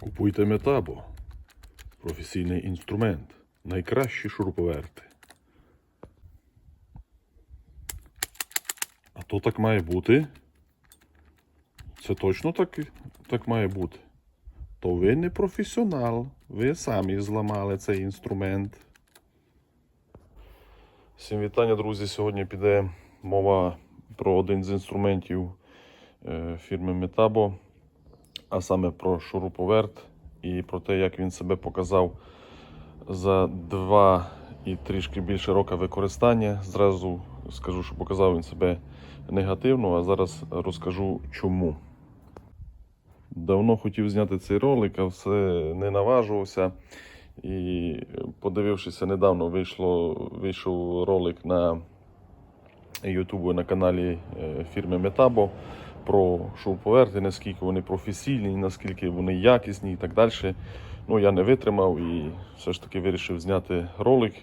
Купуйте Метабо. Професійний інструмент. Найкращі шуруповерти. А то так має бути. Це точно так, так має бути. То ви не професіонал. Ви самі зламали цей інструмент. Всім вітання, друзі. Сьогодні піде мова про один з інструментів е, фірми Metabo, а саме про шуруповерт і про те, як він себе показав за два і трішки більше роки використання. Зразу скажу, що показав він себе негативно, а зараз розкажу чому. Давно хотів зняти цей ролик, а все не наважувався. І подивившися, недавно вийшло, вийшов ролик на YouTube на каналі е, фірми Metabo про шуруповерти, наскільки вони професійні, наскільки вони якісні і так далі. Ну, я не витримав і все ж таки вирішив зняти ролик.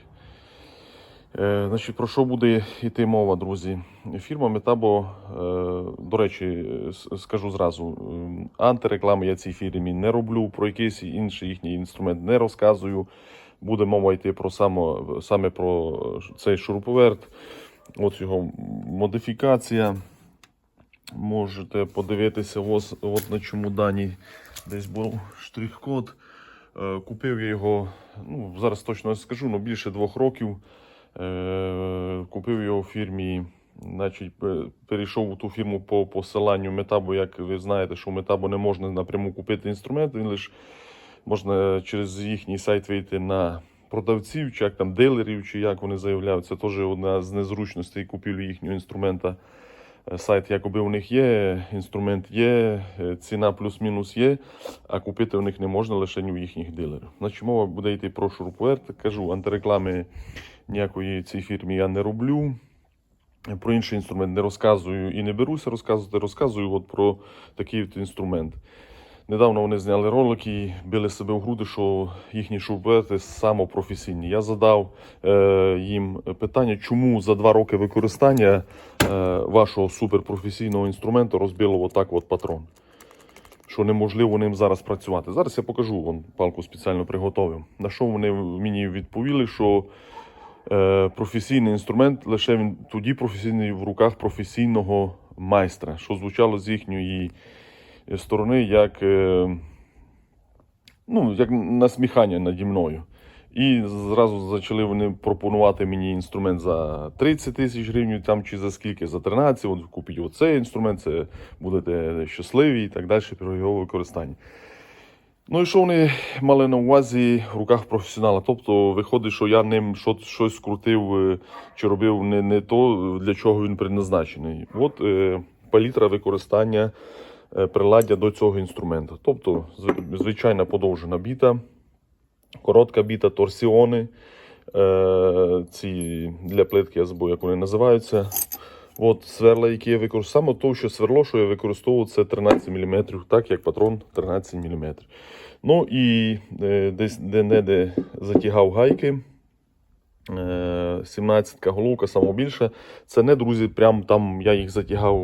Е, значить, про що буде йти мова, друзі? Фірма Metabo, е, до речі, скажу зразу, антиреклами я цій фірмі не роблю, про якийсь інший їхній інструмент не розказую. Буде мова йти про само, саме про цей шуруповерт, от його модифікація. Можете подивитися, ось, от на чому дані десь був штрих-код. Е, Купив я його, ну, зараз точно не скажу, але більше двох років. Е, Купив його в фірмі, значить, перейшов у ту фірму по посиланню Метабо. Як ви знаєте, що в Метабо не можна напряму купити інструмент, він лише можна через їхній сайт вийти на продавців, чи як там дилерів, чи як вони заявляють. Це теж одна з незручностей купівлі їхнього інструмента. Сайт якоби у них є, інструмент є, е, ціна плюс-мінус є, а купити у них не можна лише у їхніх дилерів. Значить, мова буде йти про шурпуерт. Кажу, антиреклами ніякої цій фірмі я не роблю. Про інший інструмент не розказую і не беруся розказувати. Розказую от про такий от інструмент. Недавно вони зняли ролик і били себе в груди, що їхні шурбети самопрофесійні. Я задав е, їм питання, чому за два роки використання е, вашого суперпрофесійного інструменту розбило отак от патрон. Що неможливо ним зараз працювати. Зараз я покажу, вон палку спеціально приготовив. На що вони мені відповіли, що е, професійний інструмент лише він тоді професійний в руках професійного майстра, що звучало з їхньої сторони як, е, ну, як насміхання наді мною. І зразу почали вони пропонувати мені інструмент за 30 тисяч гривень, там чи за скільки, за 13, от купіть оцей інструмент, це будете щасливі і так далі при його використанні. Ну і що вони мали на увазі в руках професіонала? Тобто виходить, що я ним щось скрутив е, чи робив не, не то, для чого він предназначений. От е, палітра використання е, приладдя до цього інструменту. Тобто звичайна подовжена біта, коротка біта, торсіони. Е, ці для плитки я як вони називаються. От сверла, які я використовую. Саме то, що сверло, що я використовував, це 13 мм, так як патрон 13 мм. Ну і е, десь де-не-де затягав гайки. Е, 17 головка, саме більше. Це не, друзі, прям там я їх затягав,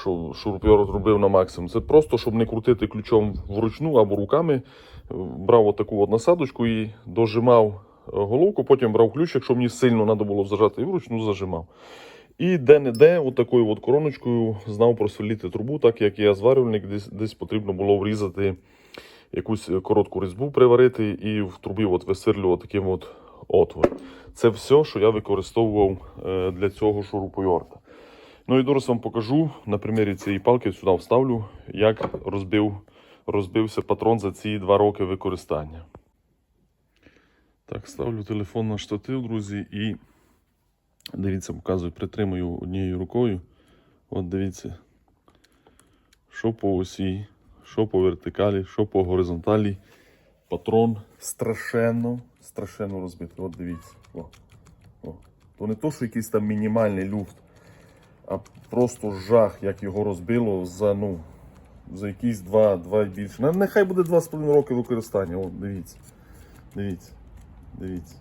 що шуруповерт робив на максимум. Це просто, щоб не крутити ключом вручну або руками. Брав отаку от насадочку і дожимав е, головку, потім брав ключ, якщо мені сильно треба було зажати, і вручну зажимав. І де-не-де, отакою от короночкою знав просверліти трубу, так як я зварювальник, десь, десь потрібно було врізати якусь коротку різьбу, приварити і в трубі от висверлювати таким от отвор. Це все, що я використовував е, для цього шуруповерта. Ну і зараз вам покажу на примірі цієї палки, сюди вставлю, як розбив, розбився патрон за ці два роки використання. Так, ставлю телефон на штатив, друзі, і дивіться, показую, притримую однією рукою. От дивіться, що по осі, що по вертикалі, що по горизонталі. Патрон страшенно, страшенно розбитий. От дивіться. О, о. То не то, що якийсь там мінімальний люфт, а просто жах, як його розбило за, ну, за якісь два, два і більше. Нехай буде 2,5 роки використання. О, дивіться. Дивіться. Дивіться.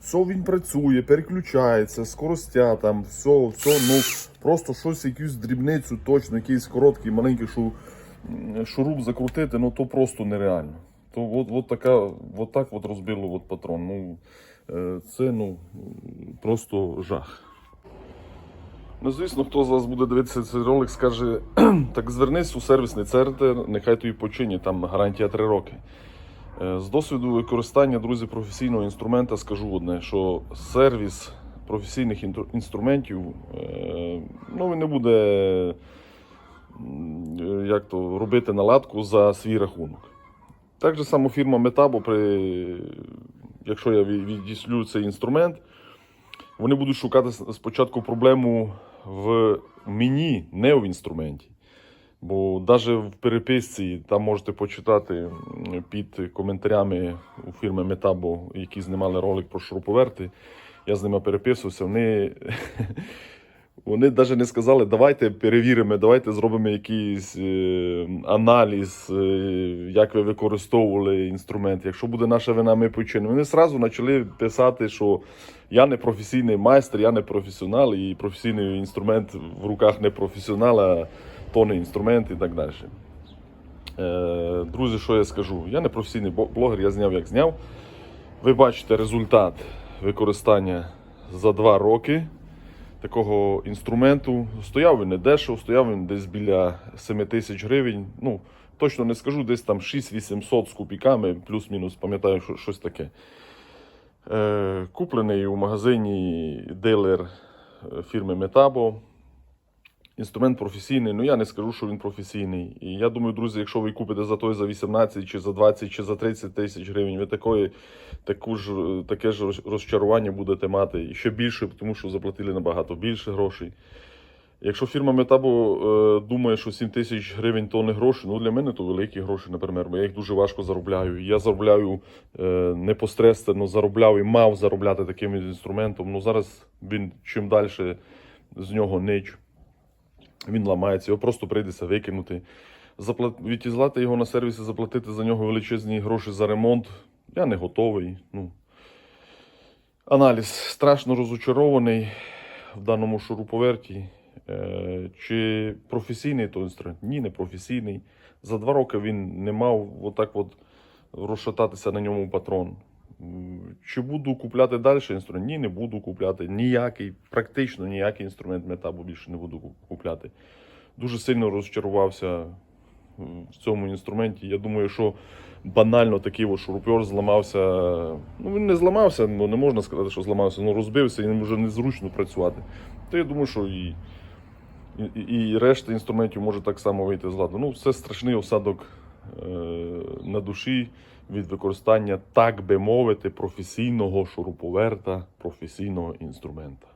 Все він працює, переключається, скоростя там, все, все, ну Просто щось, якусь дрібницю, точно, якийсь короткий, маленький шу, шуруп закрутити, ну то просто нереально. То от, от, така, от так от розбило от патрон. Ну, е, це ну, просто жах. Ну, звісно, хто з вас буде дивитися цей ролик, скаже, так звернись у сервісний центр, нехай тобі почині, там гарантія 3 роки. Е, З досвіду використання, друзі, професійного інструмента скажу одне, що сервіс професійних інструментів е, ну, не буде як то, робити наладку за свій рахунок. Так же само фірма Metabo, при, якщо я від- відіслю цей інструмент, вони будуть шукати спочатку проблему в мені, не в інструменті. Бо навіть в переписці там можете почитати під коментарями у фірми Metabo, які знімали ролик про шуруповерти. Я з ними переписувався. Вони, вони навіть не сказали, давайте перевіримо, давайте зробимо якийсь е, аналіз, е, як ви використовували інструмент. Якщо буде наша вина, ми починимо. Вони одразу почали писати, що я не професійний майстер, я не професіонал, і професійний інструмент в руках не професіонала, то не інструмент і так далі. Е, Друзі, що я скажу? Я не професійний блогер, я зняв як зняв. Ви бачите результат використання за два роки такого інструменту. Стояв він не дешево, стояв він десь біля 7 тисяч гривень. Ну, точно не скажу, десь там 6-800 з купіками, плюс-мінус, пам'ятаю, що щось таке. Е, куплений у магазині дилер е, фірми Metabo. Інструмент професійний, ну я не скажу, що він професійний. І я думаю, друзі, якщо ви купите за той за 18, чи за 20, чи за 30 тисяч гривень, ви такої, таку ж, таке ж розчарування будете мати і ще більше, тому що заплатили набагато більше грошей. Якщо фірма Metabo е, думає, що 7 тисяч гривень то не гроші, ну для мене то великі гроші, наприклад, бо я їх дуже важко заробляю. Я заробляю е, непосредственно заробляв і мав заробляти таким інструментом. Ну зараз він чим далі з нього нич. Він ламається, його просто прийдеться викинути. Заплат... Відіслати його на сервісі, заплатити за нього величезні гроші за ремонт. Я не готовий. Ну. Аналіз страшно розочарований в даному шуруповерті. Е, чи професійний той інструмент? Ні, не професійний. За два роки він не мав отак от розшататися на ньому патрон. Чи буду купляти далі інструмент? Ні, не буду купляти. Ніякий, практично ніякий інструмент метабу більше не буду купляти. Дуже сильно розчарувався в цьому інструменті. Я думаю, що банально такий от шурупер зламався. Ну, він не зламався, ну не можна сказати, що зламався, ну розбився і ним вже незручно працювати. То я думаю, що і, і, і решта інструментів може так само вийти з ладу. Ну, це страшний осадок е, на душі від використання, так би мовити, професійного шуруповерта, професійного інструмента.